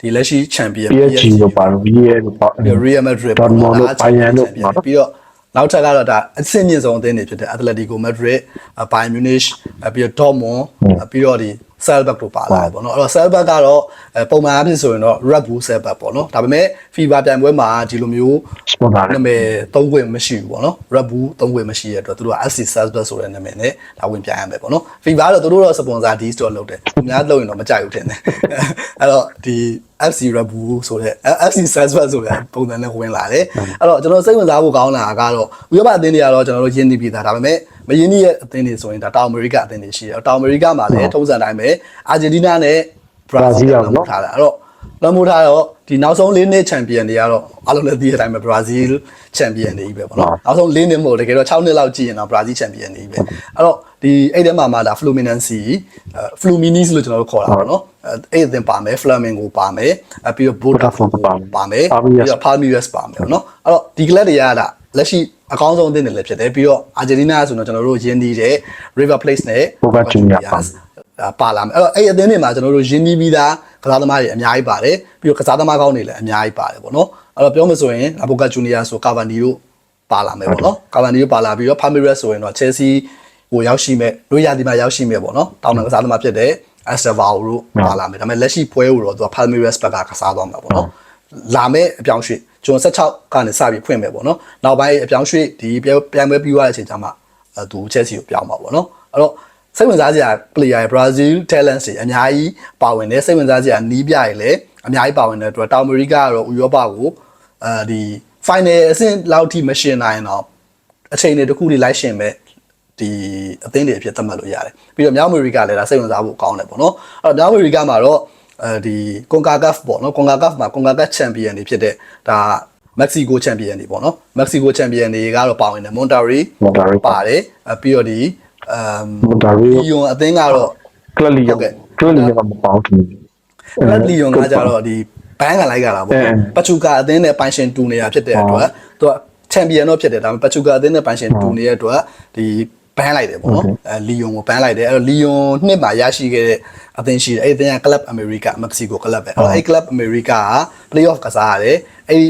ဒီလက်ရှိချန်ပီယံ PSG လို့ပါလို့ VAR လို့ပါပြီးတော့ Real Madrid ဒေါ်မွန်လို့ Bayern လို့ပါနော်ပြီးတော့ နောက်ထပ်ကတော့ဒါအဆင့်မြင့်ဆုံးအသင်းတွေဖြစ်တဲ့ Atletico Madrid, Bayern Munich ပြီးတော့ Dortmund ပြီးတော့ဒီ Salzburg တို့ပါလာတယ်ပေါ့နော်အဲ့တော့ Salzburg ကတော့ပုံမှန်အဖြစ်ဆိုရင်တော့ Red Bull Salzburg ပေါ့နော်ဒါပေမဲ့ FIFA ပြိုင်ပွဲမှာဒီလိုမျိုး sponsor နာမည်သုံးခွင့်မရှိဘူးပေါ့နော် Red Bull သုံးခွင့်မရှိတဲ့အတွက်သူတို့က FC Salzburg ဆိုတဲ့နာမည်နဲ့ဒါဝင်ပြိုင်ရမယ်ပေါ့နော် FIFA ကတော့သူတို့တော့ sponsor deal တော့လုပ်တယ်သူများလုပ်ရင်တော့မကြိုက်ဘူးထင်တယ်အဲ့တော့ဒီ FC Red Bull ဆိုတဲ့ FC Salzburg ဆိုတဲ့ပုံစံနဲ့ဝင်လာတယ်အဲ့တော့ကျွန်တော်စိတ်ဝင်စားဖို့ကောင်းတာကတော့ဥရောပအသင်းတွေကတော့ကျွန်တော်တို့ရင်းနှီးပြီးသားဒါပေမဲ့ မရင်းနှီးရဲ့အသင်းတွေဆိုရင်ဒါတောင်အမေရိကအသင်းတွေရှိတယ်တောင်အမေရိကမှာလည်းထုံးစံတိုင်းပဲအာဂျင်တီးနားနဲ့ဘရာဇီးကလုံးထားတာအဲ့တော့လွှမ်းမိုးထားတော့ဒီနောက်ဆုံး၄နှစ်ချန်ပီယံတွေကတော့အားလုံးလည်းသိတဲ့အတိုင်းပဲဘရာဇီးချန်ပီယံတွေကြီးပဲပေါ့နော်နောက်ဆုံး၄နှစ်မဟုတ်တကယ်တော့6နှစ်လောက်ကြည့်ရင်တော့ဘရာဇီးချန်ပီယံတွေကြီးပဲအဲ့တော့ဒီအဲ့ထဲမှာမှဒါ Fluminense အဲ Fluminis လို့ကျွန်တော်တို့ခေါ်တာပေါ့နော်အဲအဲ့အသင်းပါမယ် Flamengo ပါမယ်အဲပြီးတော့ Botafogo ပါမယ်ပြီးတော့ Palmeiras ပါမယ်ပေါ့နော်အဲ့တော့ဒီ club တွေကဒါလက်ရှိ အကောင်းဆုံးအသင်းတွေလည်းဖြစ်တယ်ပြီးတော့ Argentina ဆိုတော့ကျွန်တော်တို့ရင်းနှီးတဲ့ River Plate နဲ့ Boca Juniors ပါဒါပါလာမယ်အဲ့တော့အဲ့အသင်းတွေမှာကျွန်တော်တို့ရင်းနှီးပြီးသားကစားသမားတွေအများကြီးပါတယ်ပြီးတော့ကစားသမားကောင်းတွေလည်းအများကြီးပါတယ်ပေါ့နော်အဲ့တော့ပြောမှဆိုရင်အဘိုကာဂျူနီယာဆိုကာဗန်ဒီတို့ပါလာမယ်ပေါ့နော်ကာဗန်ဒီတို့ပါလာပြီးတော့ဖာမီရက်ဆိုရင်တော့ချယ်ဆီကိုရောက်ရှိမဲ့လူရဒီမှာရောက်ရှိမဲ့ပေါ့နော်တောင်းတကစားသမားဖြစ်တဲ့အက်စတာဗာတို့ပါလာမယ်ဒါပေမဲ့လက်ရှိပွဲကိုတော့သူကဖာမီရက်ဘက်ကကစားသွားမှာပေါ့နော်လာမဲ့အပြောင်းရွှေ့ ကျွန်တော်16ကနေစပြီးဖွင့်မယ်ပေါ့နော်နောက်ပိုင်းအပြောင်းရွှေ့ဒီပြန်ပွဲပြီးသွားတဲ့အချိန်ကျမှအဲသူချယ်ဆီကိုပြောင်းမှာပေါ့နော်အဲ့တော့စိတ်ဝင်စားစရာ player တွေ Brazil talents တွေအများကြီးပါဝင်တယ်စိတ်ဝင်စားစရာနီးပြတွေလည်းအများကြီးပါဝင်တဲ့အတွက်တောင်အမေရိကကတော့ဥရောပကိုအဲဒီ final အဆင့်လောက်ထိမရှင်နိုင်တော့အချိန်တွေတစ်ခုတွေလိုက်ရှင်မဲ့ဒီအသင်းတွေအဖြစ်သတ်မှတ်လို့ရတယ်ပြီးတော့မြောက်အမေရိကလည်းဒါစိတ်ဝင်စားဖို့ကောင်းတယ်ပေါ့နော်အဲ့တော့မြောက်အမေရိကမှာတော့ အဲဒီကွန်ကာကဖ်ပေါ့နော်ကွန်ကာကဖ်မှာကွန်ကာကဖ်ချန်ပီယံတွေဖြစ်တဲ့ဒါမက္ကဆီကိုချန်ပီယံတွေပေါ့နော်မက္ကဆီကိုချန်ပီယံတွေကတော့ပါဝင်တယ်မွန်တာရီ Monterrey ပါတယ်အဲပြီးတော့ဒီအမ် Monterrey လီယွန်အသင်းကတော့ကလလီဟုတ်ကဲ့ကလလီကမပေါင်းဘူးလက်လီယွန်ကကြတော့ဒီဘန်းကလိုက်ကြတာပေါ့အဲပချူကာအသင်းနဲ့ပိုင်ရှင်တူနေတာဖြစ်တဲ့အတွက်သူကချန်ပီယံတော့ဖြစ်တယ်ဒါပေမဲ့ပချူကာအသင်းနဲ့ပိုင်ရှင်တူနေတဲ့အတွက်ဒီ ဘန်းလိုက်တယ်ပေါ့နော်အဲလီယွန်ကိုဘန်းလိုက်တယ်အဲ့တော့လီယွန်နှစ်မှာရရှိခဲ့တဲ့အသင်းရှိတယ်အဲ့ဒီအသင်းက Club America Mexico Club ပဲအဲ့တော့အဲ့ Club America က playoff ကစားရတယ်အဲ့ဒီ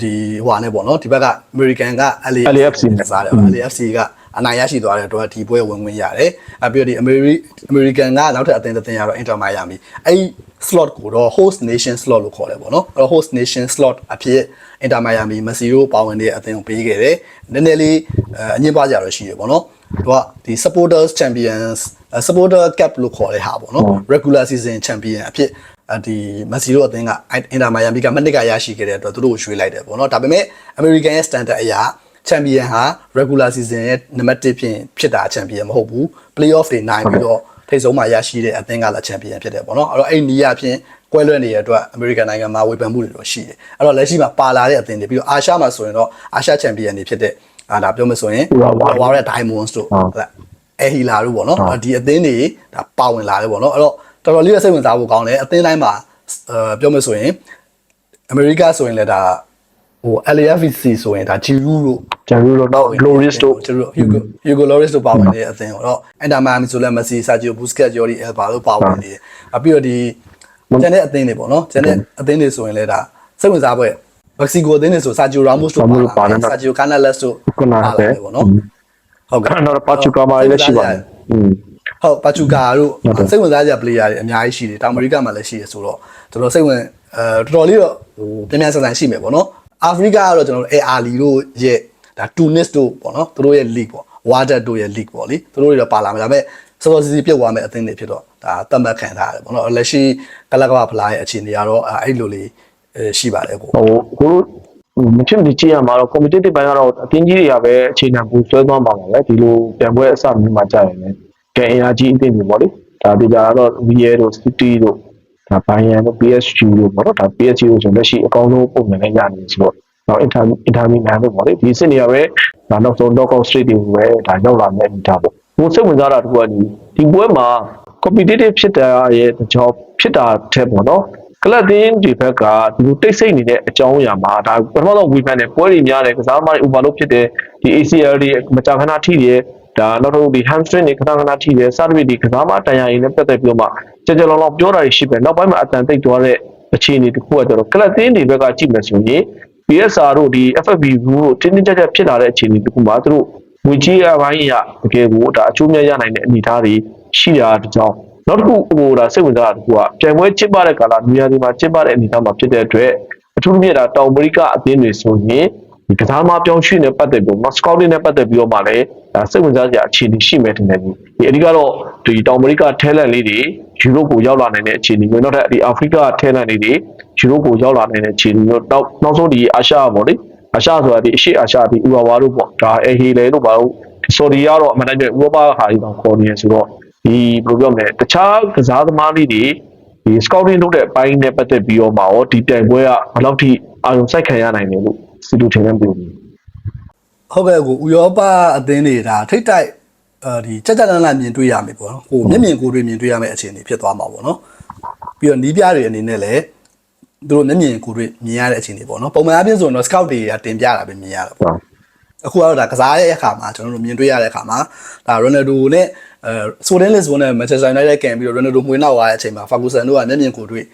ဒီဟိုဟာနဲ့ပေါ့နော်ဒီဘက်က American က LAFC နဲ့ကစားတယ် LAFC ကအနိုင်ရရှိသွားတဲ့အတွက်ဒီပွဲဝင်ဝင်ရတယ်အပြီးတော့ဒီ Ameri- American ကနောက်ထပ်အသင်းတစ်သင်းရတော့ Inter Miami အဲ့ဒီ slot ကိုတော့ host nation slot လို့ခေါ်တယ်ပေါ့နော်အဲ့တော့ host nation slot အဖြစ် Inter Miami မစီရိုပါဝင်တဲ့အသင်းကိုပေးခဲ့တယ်နည်းနည်းလေးအငင်းပွားကြတော့ရှိတယ်ပေါ့နော် သူကဒီ supporters champions supporter cup လို့ခေါ်တဲ့ဟာပေါ့နော် regular season champion အဖြစ်အဒီမက်ဆီတို့အသင်းကအင်တာမိုင်ယာမီကမနစ်ကရရှိခဲ့တဲ့အတွက်သူတို့ကိုရွှေ့လိုက်တယ်ပေါ့နော်ဒါပေမဲ့ American ရဲ့ standard အရာချန်ပီယံဟာ regular season ရဲ့နံပါတ်1ဖြစ်ဖြစ်တာချန်ပီယံမဟုတ်ဘူး playoff တွေနိုင်ပြီးတော့ထိပ်ဆုံးမှာရရှိတဲ့အသင်းကလည်းချန်ပီယံဖြစ်တယ်ပေါ့နော်အဲ့တော့အဲ့ဒီနီးရဖြင့်ကွဲလွဲနေတဲ့အတွက် American နိုင်ငံမှာဝေဖန်မှုတွေတော့ရှိတယ်အဲ့တော့လက်ရှိမှာပါလာတဲ့အသင်းတွေပြီးတော့အာရှမှာဆိုရင်တော့အာရှချန်ပီယံတွေဖြစ်တဲ့ အာဒါပြောမဆိုရင်ဝါရ Diamonds တို့ဟုတ်အဲဟီလာတို့ပေါ့နော်ဒီအသင်းတွေဒါပါဝင်လာတယ်ပေါ့နော်အဲ့တော့တော်တော်လေးစိတ်ဝင်စားဖို့ကောင်းတယ်အသင်းတိုင်းမှာအဲပြောမဆိုရင်အမေရိကဆိုရင်လည်းဒါဟို LAFC ဆိုရင်ဒါ Giroud တို့ဂျန်ရူလိုတော့ Loris တို့ကျွန်တော် Hugo Hugo Loris တို့ပါဝင်နေတဲ့အသင်းကိုတော့ Inter Miami ဆိုလည်း Messi Sergio Busquets Jordi Alba တို့ပါဝင်နေတယ်အပြီးတော့ဒီကျန်တဲ့အသင်းတွေပေါ့နော်ကျန်တဲ့အသင်းတွေဆိုရင်လည်းဒါစိတ်ဝင်စားပွဲ မက္ကဆီကိုအသင်းတွေဆို Sergio Ramos တို့ပါလာတယ် Sergio Canales တို့ခုနပါကလာတယ်ပေါ့နော်ဟုတ်ကဲ့တော့ပါချူကာမာလည်းရှိပါတယ်อืมဟုတ်ပါချူကာတို့စိတ်ဝင်စားကြ player တွေအများကြီးရှိတယ်တောင်အမေရိကမှာလည်းရှိတယ်ဆိုတော့ကျွန်တော်စိတ်ဝင်အဲတော်တော်လေးတော့ဟိုပြန်ပြန်ဆန်ဆန်ရှိမယ်ပေါ့နော်အာဖရိကကတော့ကျွန်တော်တို့ AR လီတို့ရဲ့ဒါ Tunis တို့ပေါ့နော်သူတို့ရဲ့ league ပေါ့ Water တို့ရဲ့ league ပေါ့လေသူတို့တွေတော့ပါလာမယ်ဒါပေမဲ့စောစောစီစီပြုတ်သွားမယ်အသင်းတွေဖြစ်တော့ဒါတတ်မှတ်ခံထားရတယ်ပေါ့နော်လက်ရှိကလကဘာဖလားရဲ့အခြေအနေကတော့အဲ့လိုလေး ရှိပါတယ်ကိုဟိုကိုတို့မချင်မကြည့်ရမှာတော့ competitive ဘိုင်းကတော့အတင်းကြီးတွေကပဲအခြေခံပူဆွဲသွားပါမှာပဲဒီလိုပြန်ပွဲအစမျိုးမှာကြာရင်လည်းကဲအင်အားကြီးအသင်းတွေပေါ့လေဒါဒီကြတော့ VA တို့ City တို့ဒါဘိုင်ယန်တို့ PSG တို့ပေါ့နော်ဒါ PSG တို့ဆိုလက်ရှိအကောင်းဆုံးပုံစံနဲ့ရနေဆိုတော့တော့ Inter Inter Milan တို့ပေါ့လေဒီစစ်နေရပဲဒါနောက်ဆုံး knockout stage တွေပဲဒါရောက်လာမယ့်အနေထားပေါ့ဘို့စိတ်ဝင်စားတာတခုကဒီဒီပွဲမှာ competitive ဖြစ်တာရဲ့အကြောင်းဖြစ်တာတဲ့ပေါ့နော် ကလပ်တင်းဒီဘက်ကဒီလိုတိတ်ဆိတ်နေတဲ့အကြောင်းအရာမှာဒါပထမဆုံးဝီဖန်တဲ့ပွဲတွေများတယ်ကစားသမားတွေ overload ဖြစ်တယ်ဒီ ACL တွေမကြာခဏထိတယ်ဒါနောက်တော့ဒီ hamstring တွေခဏခဏထိတယ်စသဖြင့်ဒီကစားသမားတန်ရာရည်နဲ့ပတ်သက်ပြီးတော့မှကြကြလောင်လောင်ပြောတာတွေရှိပဲနောက်ပိုင်းမှာအတန်တိတ်သွားတဲ့အခြေအနေတစ်ခုကကျတော့ကလပ်တင်းဒီဘက်ကကြည့်မယ်ဆိုရင် PSR တို့ဒီ FFB တို့တင်းတင်းကြပ်ကြပ်ဖြစ်လာတဲ့အခြေအနေတစ်ခုမှာသူတို့ငွေကြီးအပိုင်းအရတကယ်ကိုဒါအကျိုးများရနိုင်တဲ့အနေအထားတွေရှိတာတကြောင် နောက်တစ်ခုဟိုဒါစိတ်ဝင်စားတာတစ်ခုကပြိုင်ပွဲချစ်ပတဲ့ကာလနေရာဒီမှာချစ်ပတဲ့အနေအထားမှာဖြစ်တဲ့အတွက်အထူးသဖြင့်ဒါတောင်အမေရိကအသင်းတွေဆိုရင်ဒီကစားသမားပြောင်းရွှေ့နေပတ်သက်ပြီးတော့စကောက်တင်းနဲ့ပတ်သက်ပြီးတော့မှလည်းဒါစိတ်ဝင်စားစရာအခြေအနေရှိမယ်တင်တယ်ဒီအဓိကတော့ဒီတောင်အမေရိကထဲလန်လေးတွေယူရိုကိုရောက်လာနိုင်တဲ့အခြေအနေမျိုးနောက်ထပ်ဒီအာဖရိကထဲလန်လေးတွေယူရိုကိုရောက်လာနိုင်တဲ့အခြေအနေမျိုးနောက်နောက်ဆုံးဒီအာရှပေါ့လေအာရှဆိုတာဒီအရှေ့အာရှဒီဥရောပတို့ပေါ့ဒါအဟီလေတို့ဘာလို့ဆော်ဒီကတော့အမှန်တကယ်ဥရောပဟာဒီတော့ခေါ်နေရဆိုတော့ ဒီဘယ်လိုပြောမလဲတခြားကစားသမားလေးတွေဒီ scouting လုပ်တဲ့အပိုင်းနဲ့ပတ်သက်ပြီးတော့မှရောဒီပြိုင်ပွဲကဘယ်လောက်ထိအာရုံစိုက်ခံရနိုင်တယ်လို့စီတူထင်နေပြီဟုတ်ကဲ့ကိုဥရောပအသင်းတွေဒါထိတ်တိုက်အဲဒီကြက်ကြက်လန်းလန်းမြင်တွေ့ရမယ်ပေါ့နော်ဟိုမျက်မြင်ကိုယ်တွေ့မြင်တွေ့ရမယ့်အခြေအနေဖြစ်သွားမှာပေါ့နော်ပြီးတော့နီးပြတွေအနေနဲ့လည်းသူတို့မျက်မြင်ကိုယ်တွေ့မြင်ရတဲ့အခြေအနေပေါ့နော်ပုံမှန်အပြင်ဆိုရင်တော့ scout တွေကတင်ပြတာပဲမြင်ရတာပေါ့ဟုတ်အခုကတော့ဒါကစားတဲ့အခါမှာကျွန်တော်တို့မြင်တွေ့ရတဲ့အခါမှာဒါ Ronaldo နဲ့ အဲဆိုဒင်လစ်ဘွန်နဲ့ Manchester United ကန်ပြီးတော့ Ronaldo မှွေနောက်သွားတဲ့အချိန်မှာ Ferguson တို့ကမျက်မြင်ကိုယ်တွေ့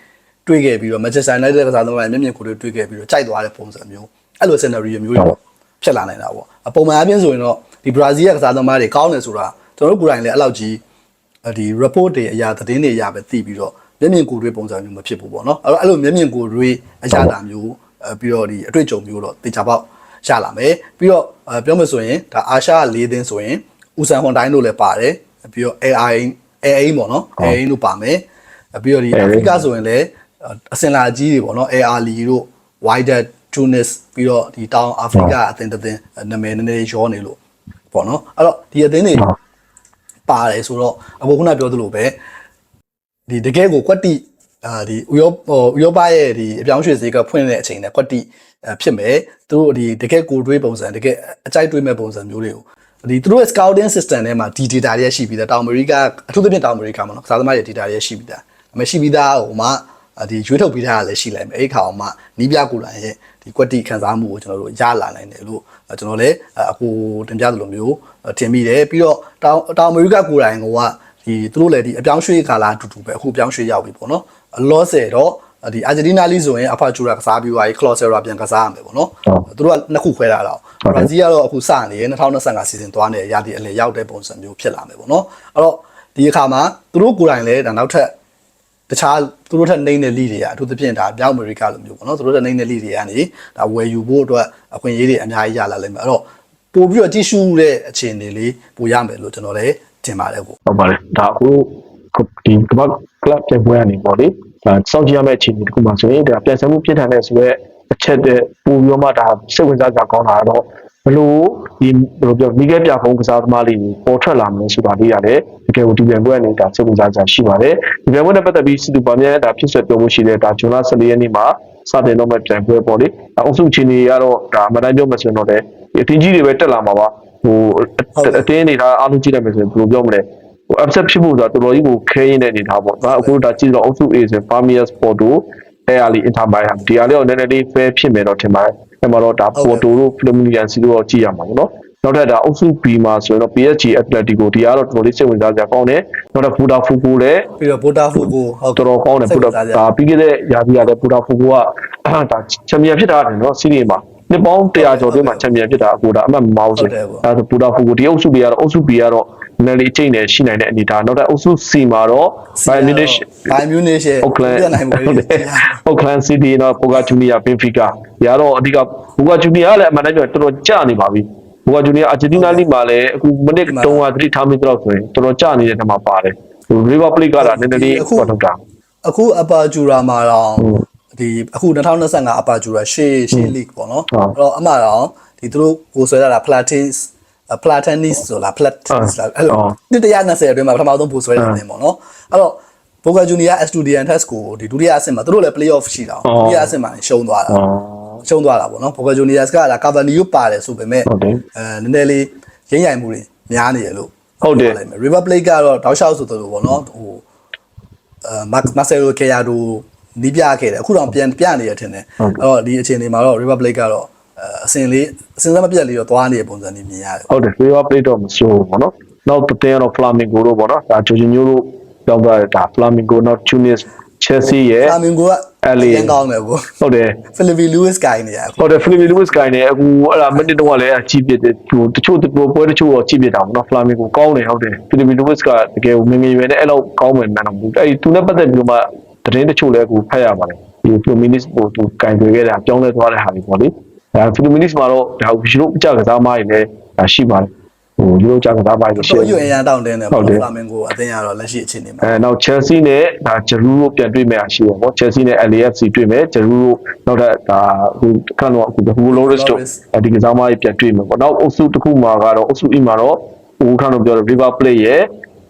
တွေ့ခဲ့ပြီးတော့ Manchester United ကစားသမားတွေမျက်မြင်ကိုယ်တွေ့တွေ့ခဲ့ပြီးတော့ကြိုက်သွားတဲ့ပုံစံမျိုးအဲ့လို scenario မျိုးတွေဖြစ်လာနိုင်တာပေါ့အပုံမှန်အပြင်ဆိုရင်တော့ဒီ Brazil ရဲ့ကစားသမားတွေကောင်းတယ်ဆိုတာကျွန်တော်တို့ကိုယ်တိုင်လည်းအဲ့လောက်ကြီးဒီ report တွေအရာသတင်းတွေအရာပဲသိပြီးတော့မျက်မြင်ကိုယ်တွေ့ပုံစံမျိုးမဖြစ်ဘူးပေါ့နော်အဲ့တော့အဲ့လိုမျက်မြင်ကိုယ်တွေ့အရာတာမျိုးအဲပြီးတော့ဒီအတွေ့အကြုံမျိုးတော့တေချာပေါက်ရလာမယ်ပြီးတော့အဲပြောမယ်ဆိုရင်ဒါအာရှ၄သင်းဆိုရင်ဦးဆန်ဟွန်တိုင်းတို့လည်းပါတယ် ပြီးတော့ AI AI ပေါ့နော် AI တို့ပါမယ်ပြီးတော့ဒီအာဖရိကဆိုရင်လည်းအစင်လာကြီးတွေပေါ့နော် AR လီတို့ Wider Tunis ပြီးတော့ဒီတောင်အာဖရိကအသင်းတစ်သင်းနာမည်နည်းနည်းရောနေလို့ပေါ့နော်အဲ့တော့ဒီအသင်းတွေပါတယ်ဆိုတော့အခုခုနပြောသလိုပဲဒီတကယ်ကိုကွက်တိအာဒီဥရောဟိုဥရောပရဲ့ဒီအပြောင်းရွှေ့ဈေးကဖွင့်တဲ့အချိန်နဲ့ကွက်တိအဖြစ်မယ်သူတို့ဒီတကယ်ကိုတွေးပုံစံတကယ်အကြိုက်တွေးမဲ့ပုံစံမျိုးတွေကို ဒီသူတို့ရဲ့ scouting system ထဲမှာဒီ data တွေရှိပြီးသားတောင်အမေရိကအထူးသဖြင့်တောင်အမေရိကမှာနော်ကစားသမားရဲ့ data တွေရှိပြီးသားမရှိပြီးသားဟိုမှာဒီရွေးထုတ်ပြီးသားကလည်းရှိလိုက်မယ်အဲ့ခါအောင်မှနီးပြကိုယ်တိုင်ရဲ့ဒီကွက်တိခံစားမှုကိုကျွန်တော်တို့ရလာနိုင်တယ်လို့ကျွန်တော်လည်းအခုတင်ပြသလိုမျိုးထင်မိတယ်ပြီးတော့တောင်တောင်အမေရိကကိုယ်တိုင်ကဒီသူတို့လည်းဒီအပြောင်းရွှေ့ကာလအတူတူပဲအခုအပြောင်းရွှေ့ရောက်ပြီပေါ့နော်လောဆယ်တော့ ဒီအာဂျင်တီးနားလေးဆိုရင်အဖာချူရာကစားပြီးသွားပြီကလော့ဆယ်ရာပြန်ကစားရမယ်ပေါ့နော်သူတို့ကနှစ်ခုခွဲတာတော့ဘရာဇီးကတော့အခုစနေရ2025စီဇန်သွားနေရတဲ့အနေရောက်တဲ့ပုံစံမျိုးဖြစ်လာမယ်ပေါ့နော်အဲ့တော့ဒီအခါမှာသူတို့ကိုယ်တိုင်လည်းဒါနောက်ထပ်တခြားသူတို့ထက်နှိမ့်တဲ့လိတွေကအထူးသဖြင့်ဒါမြောက်အမေရိကလိုမျိုးပေါ့နော်သူတို့ထက်နှိမ့်တဲ့လိတွေကနေဒါဝယ်ယူဖို့အတွက်အခွင့်အရေးတွေအများကြီးရလာလိမ့်မယ်အဲ့တော့ပို့ပြီးတော့ကြည့်ရှုတဲ့အခြေအနေလေးပိုရမယ်လို့ကျွန်တော်လည်းထင်ပါတယ်ကိုဟုတ်ပါတယ်ဒါအခုဒီကမ္ဘာကလပ်ပြပွဲကနေပေါ့လေ ဒါစောင့်ကြည့်ရမယ့်အခြေအနေတစ်ခုမှဆိုရင်ဒါပြန်ဆမှုပြင်းထန်တဲ့ဆိုရဲအချက်တဲ့ပူပြီးတော့မှဒါစိတ်ဝင်စားကြကောင်းတာတော့ဘလို့ဒီဘယ်လိုပြောမိခဲပြဖုံးကစားသမားလေးပေါ်ထွက်လာမယ်ဆိုတာလေးရတယ်တကယ်ကိုဒီပြပွဲကနေဒါစိတ်ဝင်စားကြရှိပါတယ်ဒီပြပွဲနဲ့ပတ်သက်ပြီးစီတူပါမြဲဒါဖြစ်ဆက်ပြောဖို့ရှိတယ်ဒါဇွန်လ14ရက်နေ့မှာစတင်တော့မဲ့ပြိုင်ပွဲပေါ့လေအုပ်စုချင်းတွေကတော့ဒါအမှန်တမ်းပြောမှဆိုရင်တော့လေအတင်းကြီးတွေပဲတက်လာမှာပါဟိုအတင်းနေတာအားလုံးကြည့်လိုက်မယ်ဆိုရင်ဘယ်လိုပြောမလဲဟို upset ဖြစ်ဖို့ဆိုတာတော်တော်ကြီးကိုခဲရင်းတဲ့အနေထားပေါ့။ဒါအခုဒါကြည့်တော့အုပ်စု A ဆို Palmeiras Porto, Real Inter Miami ဒီအားလေးတော့နည်းနည်းလေး fair ဖြစ်မယ်တော့ထင်ပါတယ်။အဲ့မှာတော့ဒါ Porto တို့ Fluminense တို့တော့ကြည့်ရမှာပေါ့နော်။နောက်ထပ်ဒါအုပ်စု B မှာဆိုရင်တော့ PSG Atletico ဒီအားတော့တော်တော်လေးစိတ်ဝင်စားစရာကောင်းတယ်။နောက်ထပ် Botafogo လည်းပြီးတော့ Botafogo ဟုတ်တော်တော်ကောင်းတယ် Botafogo ဒါပြီးခဲ့တဲ့ရာသီကလည်း Botafogo ကဒါချန်ပီယံဖြစ်တာတယ်နော်စီးရီးမှာနှစ်ပေါင်း100ကျော်တွင်းမှာချန်ပီယံဖြစ်တာအခုဒါအမှတ်မမောင်းစေအဲဒါပူတာဖူကိုဒီအုပ်စုတွေကတော့အုပ်စု B ကတော့ နည်းနည်းလေးအကျိတ်နဲ့ရှိနိုင်တဲ့အနေဒါနောက်ထပ်အုပ်စု C မှာတော့ Bayern Munich Bayern Munich ရဲ့ Oakland ပြနိုင်မှုတွေ Oakland City နော် Boca Juniors Benfica ဒီကတော့အဓိက Boca Juniors ကလည်းအမှန်တမ်းပြောတော်တော်ကျနေပါပြီ Boca Juniors အာဂျင်တီးနားလိမှာလည်းအခုမိနစ်တုံးကသတိထားမိတော့ဆိုရင်တော်တော်ကျနေတဲ့နေရာမှာပါတယ် River Plate ကလည်းနည်းနည်းလေးပေါ်ထုတ်တာအခုအပါဂျူရာမှာတော့ဒီအခု2025အပါဂျူရာရှေ့ရှေ့ league ပေါ့နော်ဟုတ်အဲ့တော့အမှတော့ဒီသူတို့ကိုဆွဲလာတာ Platins ပလာတန်နစ်ဆိုလားပလက်တန်နစ်လားအဲ့လိုအော်တစ်120အတွင်းမှာပထမဆုံးပို့ဆွဲတယ်နေပေါ့နော်အဲ့တော့ဘောကာဂျူနီယာ Estudiantes ကိုဒီဒုတိယအဆင့်မှာသူတို့လည်း playoff ရှိတာအော်ဒုတိယအဆင့်မှာရှုံးသွားတာအော်ရှုံးသွားတာပေါ့နော်ဘောကာဂျူနီယာကဒါကာဗာနီယိုပါတယ်ဆိုပေမဲ့ဟုတ်တယ်အဲနည်းနည်းလေးရင်းရိုင်မှုတွေများနေရလို့ဟုတ်တယ်ပြောလိုက်မယ် River Plate ကတော့တောက်လျှောက်ဆိုသလိုပေါ့နော်ဟိုအဲမတ်ဆယ်လိုကေယာဒိုနီးပြခဲ့တယ်အခုတော့ပြန်ပြနေရထင်တယ်အဲ့တော့ဒီအချိန်တွေမှာတော့ River Plate ကတော့ အဲအစင်လေးအစင်စမ်းမပြတ်လေးတော့သွားနေတဲ့ပုံစံမျိုးမြင်ရတယ်ဟုတ်တယ် favor play တော့မစိုးဘူးပေါ့နော်နောက်တစ်တင်းကတော့ Flamingo တို့ပေါ့နော်ဒါဂျိုဂျီညိုတို့ကြောက်တာဒါ Flamingo နောက် Tunis Chelsea ရဲ့အာမင်ကိုကအဲ့လေရန်ကောင်းတယ်ကိုဟုတ်တယ် Philippi Lewis ကိုင်းနေရအခုဟုတ်တယ် Philippe Lewis ကိုင်းနေအခုအဲ့ဒါမနစ်တော့ကလည်းအကြည့်ပြတယ်ဟိုတချို့ပွဲတချို့တော့ကြည့်ပြတာပေါ့နော် Flamingo ကောင်းတယ်ဟုတ်တယ် Philippe Lewis ကတကယ်ငငယ်ရွယ်နဲ့အဲ့လောက်ကောင်းမယ်မှန်းတော့မဟုတ်ဘူးအဲ့ဒီသူနဲ့ပတ်သက်ပြီးတော့မှသတင်းတချို့လည်းအခုဖတ်ရပါတယ်ဒီ Fluminense ကိုသူကင်တွေခဲ့တာပြောင်းလဲသွားတဲ့ဟာတွေပေါ့လေ ဒါ Fluminense မှာတော့ဒါယူရိုအကြကစားမားတွေလည်းဒါရှိပါတယ်ဟိုယူရိုအကြကစားမားတွေရှိတော့တယ်ယူအင်ရန်တောင်းတင်းတယ်ဟုပေါ့တ်တယ်ဖလာမင်ကိုအသင်းရတော့လက်ရှိအခြေအနေမှာအဲနောက် Chelsea နဲ့ဒါ Giroud တို့ပြန်တွေ့မယ်အားရှိတယ်ပေါ့ Chelsea နဲ့ LAFC တွေ့မယ် Giroud တို့နောက်ထပ်ဒါဟိုခန့်တော့အခု Hugo Lloris တို့ဒီကစားမတွေပြန်တွေ့မယ်ပေါ့နောက်အုပ်စုတစ်ခုမှာကတော့အုပ်စု E မှာတော့ဟိုခန့်တော့ပြောတယ် River Plate ရဲ့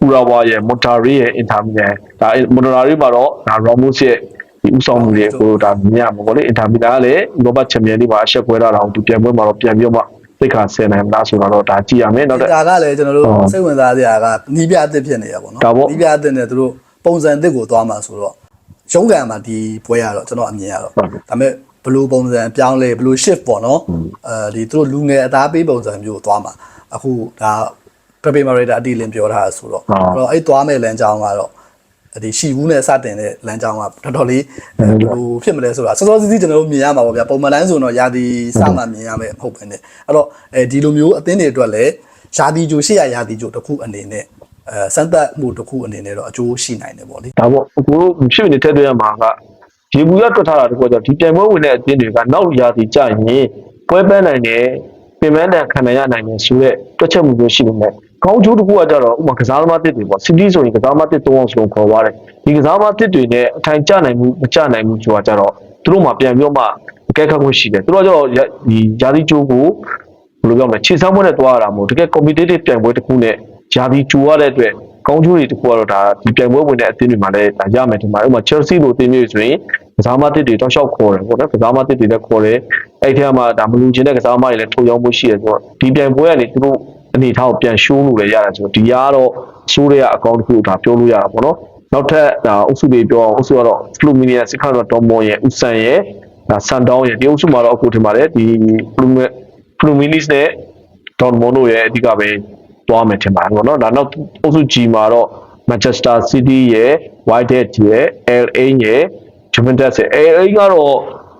Urawa ရဲ့ Monterrey ရဲ့ Inter Milan ဒါ Monterrey မှာတော့ဒါ Ramos ရဲ့ ဒီဥဆောင်မှုတွေကိုဒါမြင်ရမှာပေါ့လေ Inter Milan ကလည်း Europa Champions League မှာအရှက်ပွဲလာတော့ဒီပြန်ပွဲမှာတော့ပြန်ပြီးတော့မှသိခါဆယ်နိုင်မလားဆိုတော့ဒါကြည့်ရမယ်နောက်ထပ်ဒါကလည်းကျွန်တော်တို့ဟုတ်စိတ်ဝင်စားစရာကနီးပြအသစ်ဖြစ်နေရပါတော့ဒါပေါ့နီးပြအသစ်နဲ့သူတို့ပုံစံအသစ်ကိုသွားမှာဆိုတော့ရုံးကန်မှာဒီပွဲရတော့ကျွန်တော်အမြင်ရတော့ဟုတ်ကဲ့ဒါပေမဲ့ဘယ်လိုပုံစံပြောင်းလဲဘယ်လို shift ပေါ့နော်အဲဒီသူတို့လူငယ်အသားပေးပုံစံမျိုးကိုသွားမှာအခုဒါ Pepe Marita အတီလင်းပြောထားတာဆိုတော့ဟုတ်အဲ့တော့အဲ့သွားမဲ့လမ်းကြောင်းကတော့ ဒီရှီဘူးနဲ့စတင်တဲ့လမ်းကြောင်းကတော်တော်လေးဘယ်လိုဖြစ်မလဲဆိုတာစောစောစီးစီးကျွန်တော်တို့မြင်ရမှာပေါ့ဗျာပုံမှန်တိုင်းဆိုတော့ယာဒီစမှမြင်ရမယ်မဟုတ်ပဲねအဲ့တော့အဲဒီလိုမျိုးအသင်းတွေအတွက်လည်းယာဒီဂျိုရှေ့ရယာဒီဂျိုတစ်ခုအနေနဲ့အဲစမ်းသပ်မှုတစ်ခုအနေနဲ့တော့အကျိုးရှိနိုင်တယ်ပေါ့လေဒါပေါ့အခုတို့ဖြစ်နေတဲ့တွေ့ရမှာကရေဘူးရတွက်ထားတာတကွာကြောင့်ဒီပြိုင်ပွဲဝင်တဲ့အသင်းတွေကနောက်ရာသီကြရင်ပွဲပန်းနိုင်တယ်ပြင်ပန်းတဲ့ခံနိုင်ရနိုင်တယ်ဆိုတော့တွက်ချက်မှုမျိုးရှိနေတယ် ကောင်းကျိုးတစ်ခုကကြတော့ဥပမာကစားသမားတစ်တွေပေါ့စီးတီးဆိုရင်ကစားသမားတစ်သုံးအောင်စလုံးခေါ်သွားတယ်ဒီကစားသမားတစ်တွေနဲ့အထိုင်ကျနိုင်မှုမကျနိုင်မှုဆိုတာကြတော့သူတို့မှပြန်ပြီးတော့မှအကဲခတ်ခွင့်ရှိတယ်သူတို့ကကြတော့ဒီယာသီကျိုးကိုဘယ်လိုပြောမလဲခြေစမ်းပွဲနဲ့တွားရတာမဟုတ်တကယ် competitive ပြိုင်ပွဲတစ်ခုနဲ့ဂျာဒီကျူရတဲ့အတွက်ကောင်းကျိုးတွေတစ်ခုကတော့ဒါဒီပြိုင်ပွဲဝင်တဲ့အသင်းတွေမှာလည်းဒါရမယ်ဒီမှာဥပမာ Chelsea လိုအသင်းမျိုးဆိုရင်ကစားမတစ်တွေတောက်လျှောက်ခေါ်တယ်ပေါ့နော်ကစားမတစ်တွေလည်းခေါ်တယ်အဲ့ဒီထဲမှာဒါမလူချင်းတဲ့ကစားမတွေလည်းထုတ်ရောင်းမှုရှိတယ်ဆိုတော့ဒီပြိုင်ပွဲကနေသူတို့ အနေထားကိုပြန်ရှိုးလို့လည်းရတယ်ဆိုတော့ဒီကတော့ဆိုးရတဲ့အကောင့်တစ်ခုဒါပြောလို့ရတာပေါ့နော်နောက်ထပ်ဒါအုပ်စုတွေပြောအောင်အုပ်စုကတော့ Fluminense စစ်ခါတော့ Dortmund ရဲ့ Ulsan ရဲ့ဒါ Sundown ရဲ့ဒီအုပ်စုမှာတော့အခုထင်ပါတယ်ဒီ Fluminense Fluminense နဲ့ဒေါ်မွန်တို့ရဲ့အဓိကပဲတွားမယ်ထင်ပါတယ်ပေါ့နော်ဒါနောက်အုပ်စု G မှာတော့ Manchester City ရဲ့ Whitehead ရဲ့ LA ရဲ့ Juventus ရဲ့ LA ကတော့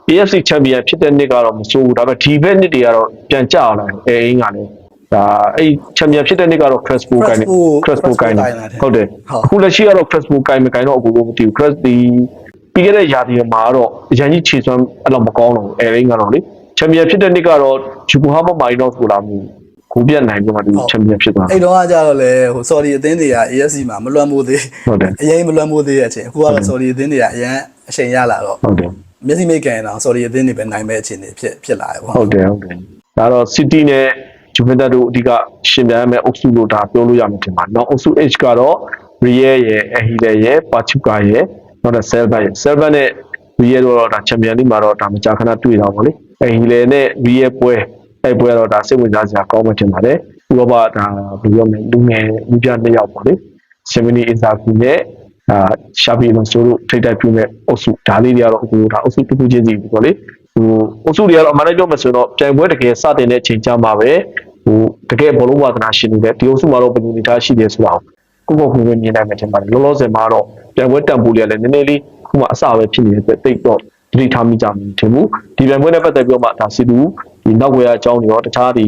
AFC Champion ဖြစ်တဲ့နှစ်ကတော့မဆိုးဘူးဒါပေမဲ့ဒီဘက်နှစ်တွေကတော့ပြန်ကျလာတယ် LA ကလည်း ဒါအဲ့ Champion ဖြစ်တဲ့နှစ်ကတော့ Crespo ကိုင်းနေ Crespo ကိုင်းနေဟုတ်တယ်အခုလက်ရှိကတော့ Crespo ကိုင်းမကိုင်းတော့အကူလို့မသိဘူး Cres ဒီပြီးခဲ့တဲ့ရာသီမှာတော့အရင်ကြီးခြေစွမ်းအဲ့လိုမကောင်းတော့ဘူး LA ကတော့လေ Champion ဖြစ်တဲ့နှစ်ကတော့ Yokohama Marinos ကိုလာမှုကိုပြတ်နိုင်ပြီးမှဒီ Champion ဖြစ်သွားတယ်အဲ့တော့ကကြတော့လေဟို sorry အသင်းတွေက AFC မှာမလွတ်မိုးသေးဟုတ်တယ်အရင်မလွတ်မိုးသေးတဲ့အချိန်အခုကတော့ sorry အသင်းတွေကအရင်အချိန်ရလာတော့ဟုတ်တယ်မျက်စိမိတ်ကန်အောင် sorry အသင်းတွေပဲနိုင်မဲ့အခြေအနေဖြစ်ဖြစ်လာတယ်ပေါ့ဟုတ်တယ်ဟုတ်တယ်ဒါတော့ City နဲ့ Juventus တို့အဓိကရှင်ပြိုင်ရမယ့်အုပ်စုလို့ဒါပြောလို့ရမှာတင်ပါနောက်အုပ်စု H ကတော့ Real ရဲ့ Ahile ရဲ့ Pachuca ရဲ့နောက်တော့ Celta ရဲ့ Celta နဲ့ Real တို့တော့ဒါ Champions League မှာတော့ဒါမကြာခဏတွေ့တော့ဗောလေ Ahile နဲ့ Real ပွဲအဲ့ပွဲကတော့ဒါစိတ်ဝင်စားစရာကောင်းမှတင်ပါတယ်ဥပမာဒါဘယ်လိုပြောမလဲလူငယ်လူပြနှစ်ယောက်ပေါ့လေ Semini Inzaghi နဲ့အာရှာဘီလိုဆိုတို့ထိတ်တိုက်ပြမဲ့အုပ်စုဒါလေးတွေကတော့အခုဒါအုပ်စုတစ်ခုချင်းစီပေါ့လေဟိုအုပ်စုတွေကတော့အမှန်တမ်းပြောမှဆိုတော့ပြိုင်ပွဲတကယ်စတင်တဲ့အချိန်ကြမှာပဲ ဟိုတကယ်ဘောလုံးဝါသနာရှင်နေတဲ့ဒီအုပ်စုမှာတော့ဘယ်လိုအနေထားရှိတယ်ဆိုတာကိုကိုကိုကိုပဲမြင်နိုင်မှာတင်ပါတယ်လောလောဆယ်မှာတော့ပြိုင်ပွဲတန်ဖိုးလေးလည်းနည်းနည်းလေးခုမှအစပဲဖြစ်နေတဲ့အတွက်တိတ်တော့သတိထားမိကြမှာထင်ဘူးဒီပြိုင်ပွဲနဲ့ပတ်သက်ပြီးတော့မှဒါစီတူဒီနောက်ွယ်အကြောင်းတွေရောတခြားဒီ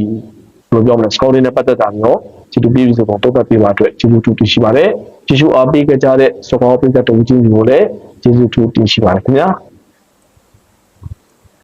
ဘယ်လိုပြောမလဲ scouting နဲ့ပတ်သက်တာမျိုးကျေးဇူးပြုဆိုတော့တုတ်သက်ပေးပါအတွက်ကျေးဇူးတူတင်ရှိပါတယ်ကျေးဇူးအားပေးကြတဲ့စကောပရိသတ်တူချင်းစီကိုလည်းကျေးဇူးတူတင်ရှိပါတယ်ခင်ဗျာ